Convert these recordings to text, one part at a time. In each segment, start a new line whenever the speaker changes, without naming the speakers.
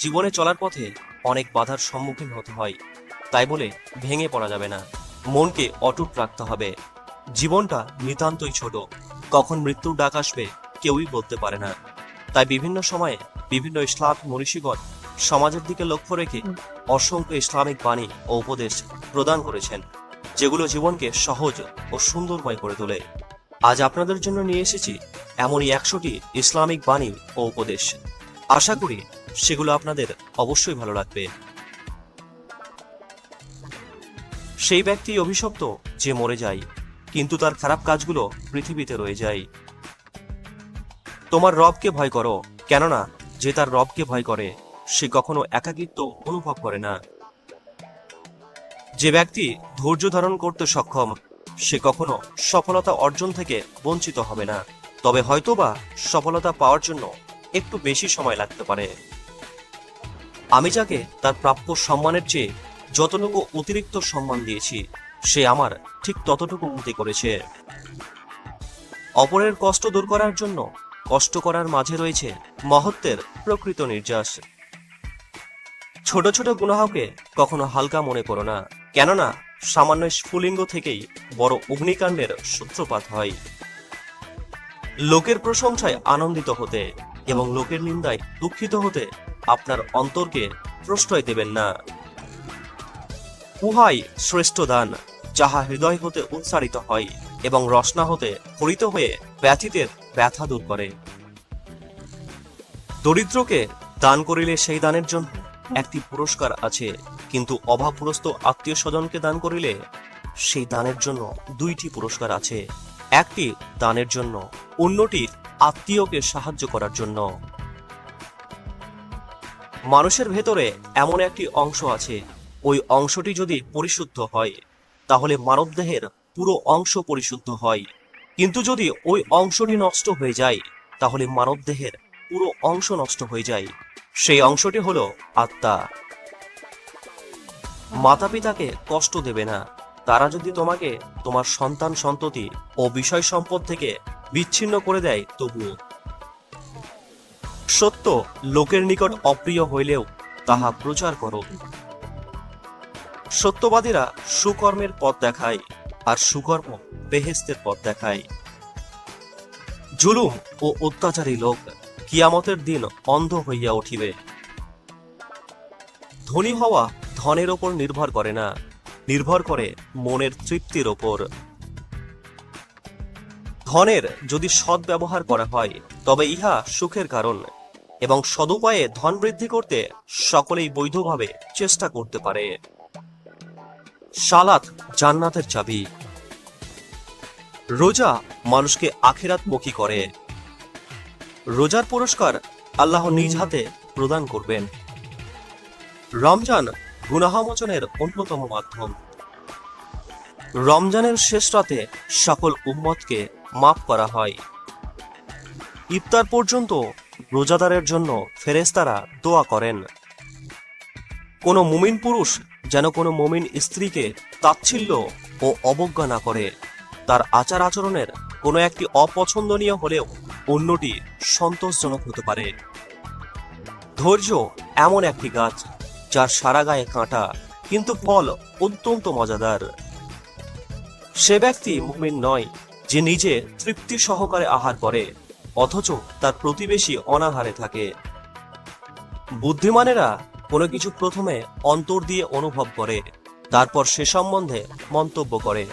জীবনে চলার পথে অনেক বাধার সম্মুখীন হতে হয়। তাই বলে ভেঙে পড়া যাবে না। মনকে অটুট রাখতে হবে। জীবনটা নিতান্তই ছোট। কখন মৃত্যুর ডাক আসবে কেউই বলতে পারে না। তাই বিভিন্ন সময়ে বিভিন্ন ইসলাম মনীষীগণ সমাজের দিকে লক্ষ্য রেখে অসংখ্য ইসলামিক বাণী ও উপদেশ প্রদান করেছেন যেগুলো জীবনকে সহজ ও সুন্দরময় করে তোলে। আজ আপনাদের জন্য নিয়ে এসেছি এমনই একশোটি ইসলামিক বাণী ও উপদেশ। আশা করি সেগুলো আপনাদের অবশ্যই ভালো লাগবে। সেই ব্যক্তি অভিশপ্ত যে মরে যায়, কিন্তু তার খারাপ কাজগুলো পৃথিবীতে রয়ে যায়। তোমার রবকে ভয় করো, কেননা যে তার রবকে ভয় করে, সে কখনো একাকিত্ব অনুভব করে না। যে ব্যক্তি ধৈর্য ধারণ করতে সক্ষম, সে কখনো সফলতা অর্জন থেকে বঞ্চিত হবে না। তবে হয়তোবা সফলতা পাওয়ার জন্য একটু বেশি সময় লাগতে পারে। আমি যাকে তার প্রাপ্য সম্মানের চেয়ে যতটুকু অতিরিক্ত সম্মান দিয়েছি, সে আমার ঠিক ততটুকু উন্নতি করেছে। অপরের কষ্ট দূর করার জন্য কষ্ট করার মাঝে রয়েছে মহত্বের প্রকৃত নির্যাস। ছোট ছোট গুনাহকে কখনো হালকা মনে করো না, কেননা সামান্য স্ফুলিঙ্গ থেকেই বড় অগ্নিকাণ্ডের সূত্রপাত হয়। লোকের প্রশংসায় আনন্দিত হতে এবং লোকের নিন্দায় দুঃখিত হতে আপনার অন্তরকে প্রশ্রয় দেবেন না। উহাই শ্রেষ্ঠ দান, যাহা হৃদয় হতে উচ্চারিত হয় এবং রসনা হতে হরিত হয়ে ব্যথিতের ব্যথা দূর করে। দরিদ্রকে দান করিলে সেই দানের জন্য একটি পুরস্কার আছে, কিন্তু অভাবগ্রস্ত আত্মীয় স্বজনকে দান করিলে সেই দানের জন্য দুইটি পুরস্কার আছে। একটি দানের জন্য, অন্যটি আত্মীয়কে সাহায্য করার জন্য। মানুষের ভেতরে এমন একটি অংশ আছে, ওই অংশটি যদি পরিশুদ্ধ হয়, তাহলে মানবদেহের পুরো অংশ পরিশুদ্ধ হয়। কিন্তু যদি ওই অংশটি নষ্ট হয়ে যায়, তাহলে মানবদেহের পুরো অংশ নষ্ট হয়ে যায়। সেই অংশটি হলো আত্মা। মাতা পিতাকে কষ্ট দেবে না। তারা যদি তোমাকে তোমার সন্তান সন্ততি ও বিষয় সম্পদ থেকে বিচ্ছিন্ন করে দেয়, তবুও সত্য লোকের নিকট অপ্রিয় হইলেও তাহা প্রচার করো। সত্যবাদীরা সুকর্মের পথ দেখায় আর সুকর্ম বেহেস্তের পথ দেখায়। জুলুম ও অত্যাচারী লোক কিয়ামতের দিন অন্ধ হইয়া উঠিবে। ধনী হওয়া ধনের ওপর নির্ভর করে না, নির্ভর করে মনের তৃপ্তির ওপর। ধনের যদি সৎ ব্যবহার করা হয়, তবে ইহা সুখের কারণ। এবং সদুপায়ে ধন বৃদ্ধি করতে সকলেই বৈধভাবে চেষ্টা করতে পারে। সালাত জান্নাতের চাবি। রোজা মানুষকে আখেরাত আখেরাতমুখী করে। রোজার পুরস্কার আল্লাহ নিজ হাতে প্রদান করবেন। রমজান গুনাহমোচনের অন্যতম মাধ্যম। রমজানের শেষ রাতে সকল উম্মতকে মাফ করা হয়। ইফতার পর্যন্ত রোজাদারের জন্য ফেরেস্তারা দোয়া করেন। কোনো মুমিন পুরুষ যেন কোনো মুমিন স্ত্রীকে তাচ্ছিল্য ও অবজ্ঞা না করে। তার আচার আচরণের কোনো একটি অপছন্দনীয় হলেও অন্যটি সন্তোষজনক হতে পারে। ধৈর্য এমন একটি গাছ যার সারা গায়ে কাঁটা, কিন্তু ফল অত্যন্ত মজাদার। সে ব্যক্তি মুমিন নয় যে নিজে তৃপ্তি সহকারে আহার করে। অথচ তার প্রতিবেশী অনাহারে থাকে। বুদ্ধিমানেরা কোনো কিছু প্রথমে অন্তর দিয়ে অনুভব করে, তারপর সে সম্বন্ধে মন্তব্য করে।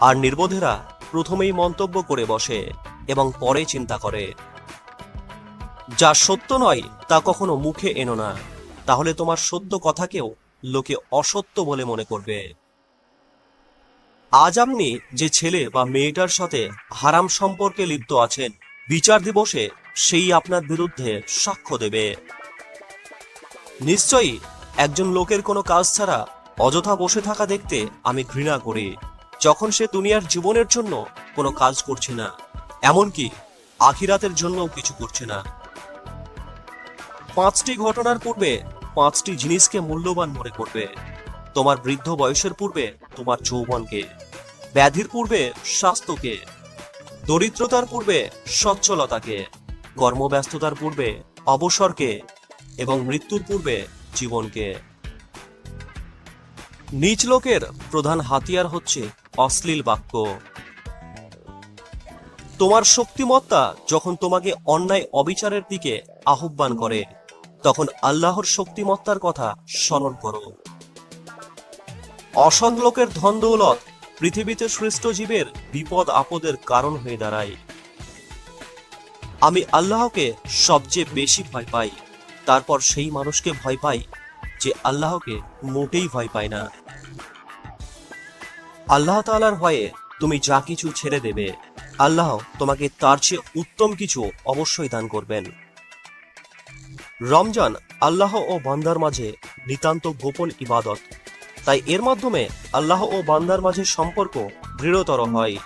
আর নির্বোধেরা প্রথমেই মন্তব্য করে বসে এবং পরে চিন্তা করে। যা সত্য নয়, তা কখনো মুখে এনো না। তাহলে তোমার সত্য কথাকেও লোকে অসত্য বলে মনে করবে। আজ আপনি যে ছেলে বা মেয়েটার সাথে হারাম সম্পর্কে লিপ্ত আছেন বিচার দিবসে সেই আপনার বিরুদ্ধে সাক্ষ্য দেবে। নিশ্চয়ই একজন লোকের কোনো কাজ ছাড়া অযথা বসে থাকা দেখতে আমি ঘৃণা করি, যখন সে দুনিয়ার জীবনের জন্য কোনো কাজ করছে না, এমনকি আখিরাতের জন্যও কিছু করছে না। পাঁচটি ঘটনার পূর্বে পাঁচটি জিনিসকে মূল্যবান মনে করবে। তোমার বৃদ্ধ বয়সের পূর্বে তোমার যৌবনকে, ব্যাধির পূর্বে স্বাস্থ্যকে দরিদ্রতার পূর্বে সচ্ছলতাকে, কর্মব্যস্ততার পূর্বে অবসরকে এবং মৃত্যুর পূর্বে জীবনকে। নিচ লোকের প্রধান হাতিয়ার হচ্ছে অশ্লীল বাক্য। তোমার শক্তিমত্তা যখন তোমাকে অন্যায় অবিচারের দিকে আহ্বান করে, তখন আল্লাহর শক্তিমত্তার কথা স্মরণ করো। অসৎ লোকের ধন দৌলত পৃথিবীতে সৃষ্ট জীবের বিপদ আপদের কারণ হয়ে দাঁড়ায়। আমি আল্লাহকে সবচেয়ে বেশি ভয় পাই, তারপর সেই মানুষকে ভয় পাই যে আল্লাহকে মোটেই ভয় পায় না। আল্লাহ তাআলার ভয়ে তুমি যা কিছু ছেড়ে দেবে, আল্লাহ তোমাকে তার চেয়ে উত্তম কিছু অবশ্যই দান করবেন। রমজান আল্লাহ ও বান্দার মাঝে নিতান্ত গোপন ইবাদত। তাই এর মাধ্যমে আল্লাহ ও বান্দার মাঝে সম্পর্ক দৃঢ়তর হয়।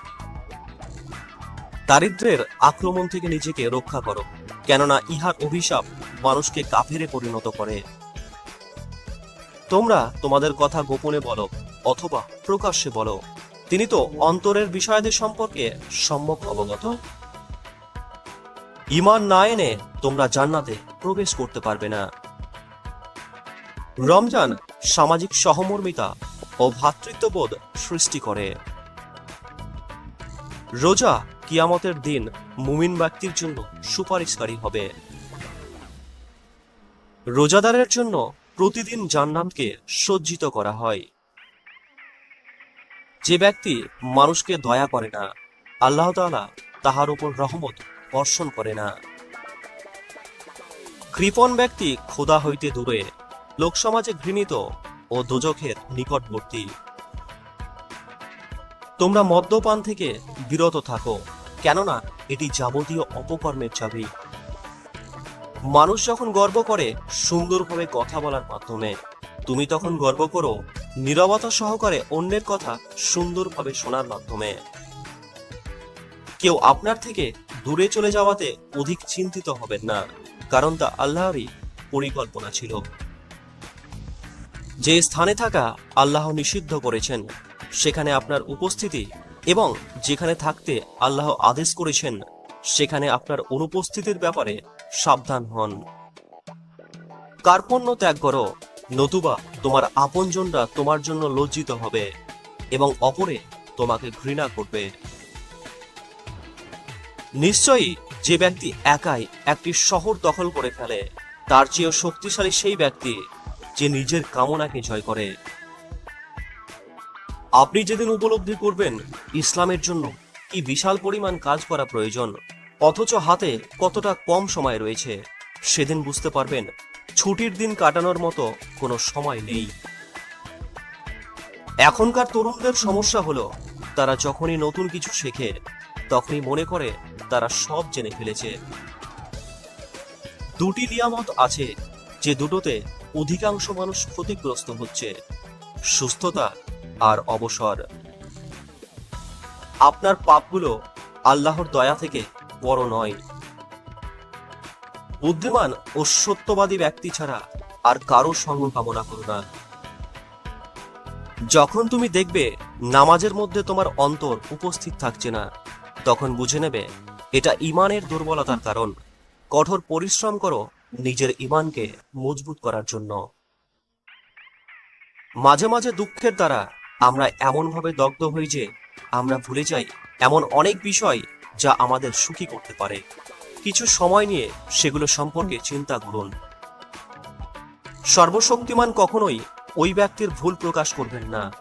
দারিদ্রের আক্রমণ থেকে নিজেকে রক্ষা করো, কেননা ইহার অভিশাপ মানুষকে কাফেরে পরিণত করে। তোমরা তোমাদের কথা গোপনে বলো অথবা প্রকাশ্যে বলো, তিনি তো অন্তরের বিষয়াদি সম্পর্কে সম্যক অবগত। ইমান না এনে তোমরা জান্নাতে প্রবেশ করতে পারবে না। রমজান সামাজিক সহমর্মিতা ও ভ্রাতৃত্ববোধ সৃষ্টি করে। রোজা কিয়ামতের দিন মুমিন ব্যক্তির জন্য সুপারিশকারী হবে। রোজাদারের জন্য প্রতিদিন জান্নাতকে সজ্জিত করা হয়। যে ব্যক্তি মানুষকে দয়া করে না, আল্লাহ তাআলা তাহার উপর রহমত বর্ষণ করে না। কৃপণ ব্যক্তি খোদা হইতে দূরে লোকসমাজে ঘৃণিত ও দোজখের নিকটবর্তী। তোমরা মদ্যপান থেকে বিরত থাকো, কেননা এটি যাবতীয় অপকর্মের চাবি। মানুষ যখন গর্ব করে, সুন্দরভাবে কথা বলার মাধ্যমে, তুমি তখন গর্ব করো, নীরবতা সহকারে অন্যের কথা সুন্দরভাবে শোনার মাধ্যমে। কেউ আপনার থেকে দূরে চলে যাওয়াতে অধিক চিন্তিত হবেন না, কারণ তা আল্লাহরই পরিকল্পনা ছিল। যে স্থানে থাকা আল্লাহ নিষিদ্ধ করেছেন, সেখানে আপনার উপস্থিতি এবং যেখানে থাকতে আল্লাহ আদেশ করেছেন, সেখানে আপনার অনুপস্থিতির ব্যাপারে সাবধান হন। কার্পণ্য ত্যাগ করো, নতুবা তোমার আপনজনরা তোমার জন্য লজ্জিত হবে এবং অপরে তোমাকে ঘৃণা করবে। নিশ্চয়ই যে ব্যক্তি একাই একটি শহর দখল করে ফেলে, তার চেয়েও শক্তিশালী সেই ব্যক্তি যে নিজের কামনাকে জয় করে। আপনি যেদিন উপলব্ধি করবেন ইসলামের জন্য কি বিশাল পরিমাণ কাজ করা প্রয়োজন, অথচ হাতে কতটা কম সময় রয়েছে, সেদিন বুঝতে পারবেন ছুটির দিন কাটানোর মতো কোনো সময় নেই। এখনকার তরুণদের সমস্যা হলো, তারা যখনই নতুন কিছু শেখে, তখনই মনে করে তারা সব জেনে ফেলেছে। দুটি নিয়ামত আছে যে দুটোতে অধিকাংশ মানুষ ক্ষতিগ্রস্ত হচ্ছে। সুস্থতা আর অবসর। আপনার পাপগুলো আল্লাহর দয়া থেকে বড় নয়। বুদ্ধিমান ও সত্যবাদী ব্যক্তি ছাড়া আর কারও সঙ্গ কামনা করো না। যখন তুমি দেখবে নামাজের মধ্যে তোমার অন্তর উপস্থিত থাকছে না, তখন বুঝে নেবে এটা ইমানের দুর্বলতার কারণ। কঠোর পরিশ্রম করো নিজের ইমানকে মজবুত করার জন্য। মাঝে মাঝে দুঃখের দ্বারা আমরা এমনভাবে দগ্ধ হই যে আমরা ভুলে যাই এমন অনেক বিষয় যা আমাদের সুখী করতে পারে। কিছু সময় নিয়ে সেগুলো সম্পর্কে চিন্তা করুন। সর্বশক্তিমান কখনোই ওই ব্যক্তির ভুল প্রকাশ করবেন না,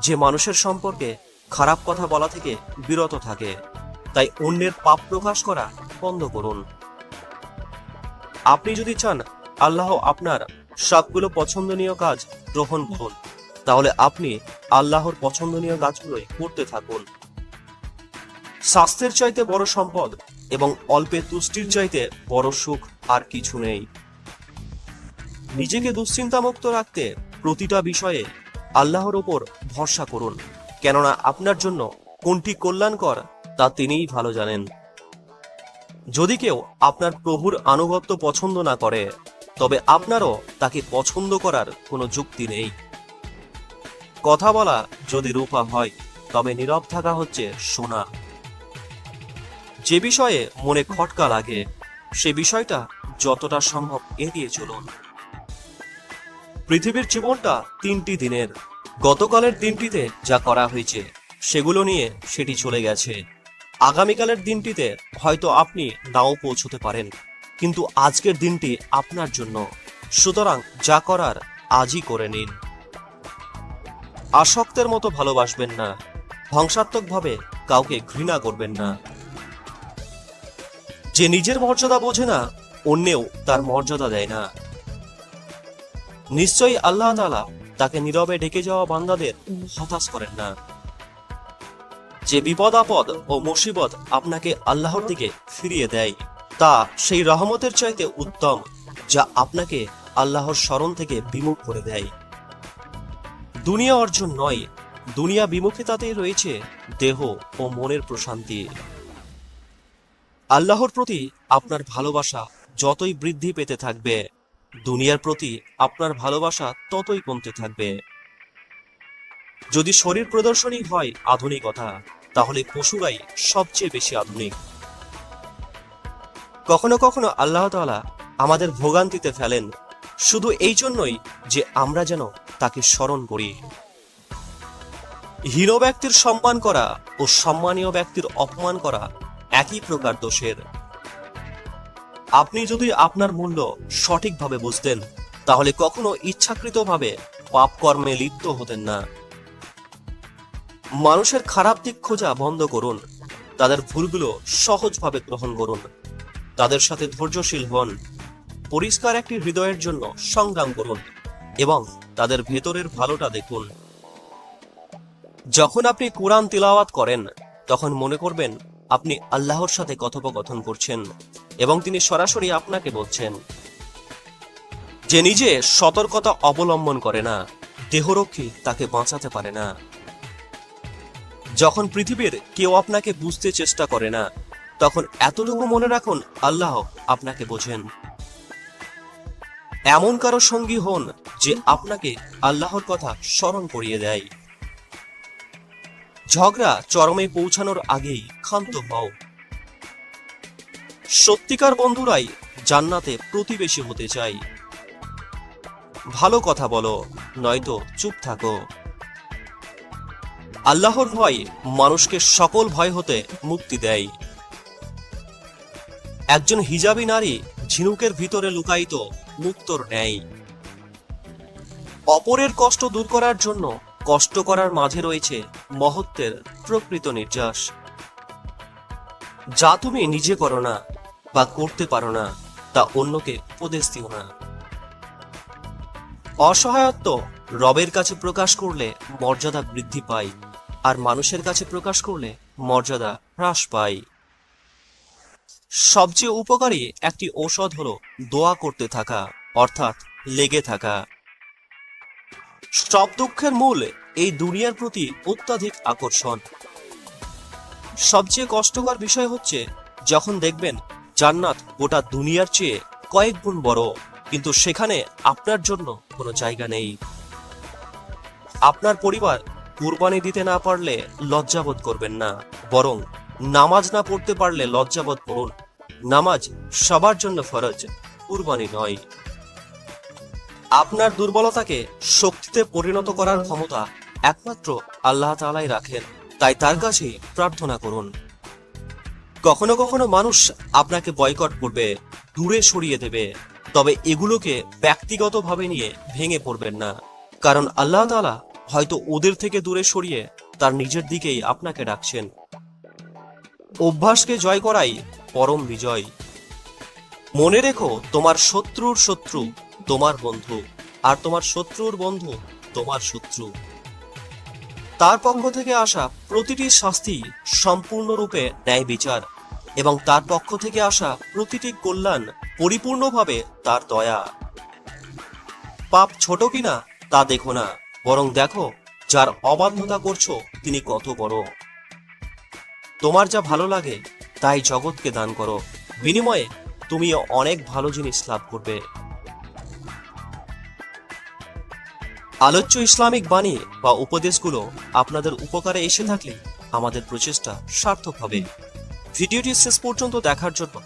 যে মানুষের সম্পর্কে খারাপ কথা বলা থেকে বিরত থাকে। তাই অন্যের পাপ প্রকাশ করা বন্ধ করুন। আপনি যদি চান আল্লাহ আপনার সবগুলো পছন্দনীয় কাজ গ্রহণ করুন, তাহলে আপনি আল্লাহর পছন্দনীয় কাজগুলোই করতে থাকুন। স্বাস্থ্যের চাইতে বড় সম্পদ এবং অল্পে তুষ্টির চাইতে বড় সুখ আর কিছু নেই। নিজেকে দুশ্চিন্তামুক্ত রাখতে প্রতিটা বিষয়ে আল্লাহর ওপর ভরসা করুন, কেননা আপনার জন্য কোনটি কল্যাণকর তা তিনিই ভালো জানেন। যদি কেউ আপনার প্রভুর আনুগত্য পছন্দ না করে, তবে আপনারও তাকে পছন্দ করার কোনো যুক্তি নেই। কথা বলা যদি রূপা হয়, তবে নীরব থাকা হচ্ছে সোনা। যে বিষয়ে মনে খটকা লাগে, সে বিষয়টা যতটা সম্ভব এড়িয়ে চলুন। পৃথিবীর জীবনটা তিনটি দিনের। গতকালের দিনটিতে যা করা হয়েছে, সেগুলো নিয়ে সেটি চলে গেছে। আগামীকালের দিনটিতে হয়তো আপনি নাও পৌঁছতে পারেন, কিন্তু আজকের দিনটি আপনার জন্য। সুতরাং যা করার আজই করে নিন। আসক্তের মতো ভালোবাসবেন না, ধ্বংসাত্মকভাবে কাউকে ঘৃণা করবেন না। যে নিজের মর্যাদা বোঝে না, অন্যেও তার মর্যাদা দেয় না। নিশ্চয়ই আল্লাহ তাকে নীরবে ডেকে যাওয়া বান্দাদের হতাশ করেন না। যে বিপদ আপদ ও মুসিবত আপনাকে আল্লাহর দিকে ফিরিয়ে দেয়, তা সেই রহমতের চাইতে উত্তম, যা আপনাকে আল্লাহর স্মরণ থেকে বিমুখ করে দেয়। দুনিয়া অর্জন নয়, দুনিয়া বিমুখিতাতেই রয়েছে দেহ ও মনের প্রশান্তি। আল্লাহর প্রতি আপনার ভালোবাসা যতই বৃদ্ধি পেতে থাকবে, দুনিয়ার প্রতি আপনার ভালোবাসা ততই কমতে থাকবে। যদি শরীর প্রদর্শনী হয় আধুনিকতা তাহলে পশুরাই সবচেয়ে বেশি আধুনিক। কখনো কখনো আল্লাহ তাআলা আমাদের ভোগান্তিতে ফেলেন, শুধু এই জন্যই যে আমরা যেন তাকে স্মরণ করি। হীন ব্যক্তির সম্মান করা ও সম্মানীয় ব্যক্তির অপমান করা একই প্রকার দোষের। আপনি যদি আপনার মূল্য সঠিকভাবে বুঝতেন, তাহলে কখনো ইচ্ছাকৃতভাবে পাপ কর্মে লিপ্ত হতেন না। মানুষের খারাপ দিক খোঁজা বন্ধ করুন। তাদের ভুলগুলো সহজভাবে গ্রহণ করুন। তাদের সাথে ধৈর্যশীল হন। পরিষ্কার একটি হৃদয়ের জন্য সংগ্রাম করুন এবং তাদের ভেতরের ভালোটা দেখুন। যখন আপনি কোরআন তিলাওয়াত করেন, তখন মনে করবেন আপনি আল্লাহর সাথে কথোপকথন করছেন এবং তিনি সরাসরি আপনাকে বলছেন যে নিজে সতর্কতা অবলম্বন করে না, দেহরক্ষী তাকে বাঁচাতে পারে না। যখন পৃথিবীর কেউ আপনাকে বুঝতে চেষ্টা করে না, তখন এতটুকু মনে রাখুন, আল্লাহ আপনাকে বোঝেন। এমন কারও সঙ্গী হন যে আপনাকে আল্লাহর কথা স্মরণ করিয়ে দেয়। ঝগড়া চরমে পৌঁছানোর আগেই ক্ষান্ত হও। সত্যিকার বন্ধুরাই জান্নাতে প্রতিবেশী হতে চাই ভালো কথা বলো, নয়তো চুপ থাকো। আল্লাহর ভয় মানুষকে সকল ভয় হতে মুক্তি দেয়। একজন হিজাবি নারী ঝিনুকের ভিতরে লুকায়িত মুক্তর ন্যায়। অপরের কষ্ট দূর করার জন্য কষ্ট করার মাঝে রয়েছে মহত্বের প্রকৃত নির্যাস। যা তুমি নিজে করো না বা করতে পারো না, তা অন্যকে উপদেশ দিও না। অসহায়ত্ব রবের কাছে প্রকাশ করলে মর্যাদা বৃদ্ধি পায়। আর মানুষের কাছে প্রকাশ করলে মর্যাদা হ্রাস পায়। সবচেয়ে উপকারী একটি ঔষধ হলো দোয়া করতে থাকা, অর্থাৎ লেগে থাকা। সব দুঃখের মূল এই দুনিয়ার প্রতি অত্যাধিক আকর্ষণ। সবচেয়ে কষ্টকর বিষয় হচ্ছে যখন দেখবেন জান্নাত গোটা দুনিয়ার চেয়ে কয়েক গুণ বড়, কিন্তু সেখানে আপনার জন্য কোনো জায়গা নেই। আপনার পরিবার কুরবানি দিতে না পারলে লজ্জাবোধ করবেন না, বরং নামাজ না পড়তে পারলে লজ্জাবোধ করুন। নামাজ সবার জন্য ফরজ, কুরবানি নয়। আপনার দুর্বলতাকে শক্তিতে পরিণত করার ক্ষমতা একমাত্র আল্লাহ তাআলাই রাখেন, তাই তার কাছে প্রার্থনা করুন। কখনো কখনো মানুষ আপনাকে বয়কট করবে, দূরে সরিয়ে দেবে, তবে এগুলোকে ব্যক্তিগতভাবে নিয়ে ভেঙে পড়বেন না, কারণ আল্লাহ তাআলা হয়তো ওদের থেকে দূরে সরিয়ে তার নিজের দিকেই আপনাকে ডাকছেন। অভ্যাসকে জয় করাই পরম বিজয়। মনে রেখো, তোমার শত্রুর শত্রু তোমার বন্ধু, আর তোমার শত্রুর বন্ধু তোমার শত্রু। তার পক্ষ থেকে আসা প্রতিটি শাস্তি সম্পূর্ণরূপে ন্যায় বিচার, এবং তার পক্ষ থেকে আসা প্রতিটি কল্যাণ পরিপূর্ণভাবে তার দয়া। পাপ ছোট কিনা তা দেখো না। বরং দেখো, যার অবাধ্যতা করছ, তিনি কত বড়। তোমার যা ভালো লাগে, তাই জগৎকে দান করো। বিনিময়ে তুমি অনেক ভালো জিনিস লাভ করবে। আলোচ্য ইসলামিক বাণী বা উপদেশগুলো আপনাদের উপকারে এসে থাকলে আমাদের প্রচেষ্টা সার্থক হবে। ভিডিওটি শেষ পর্যন্ত দেখার জন্য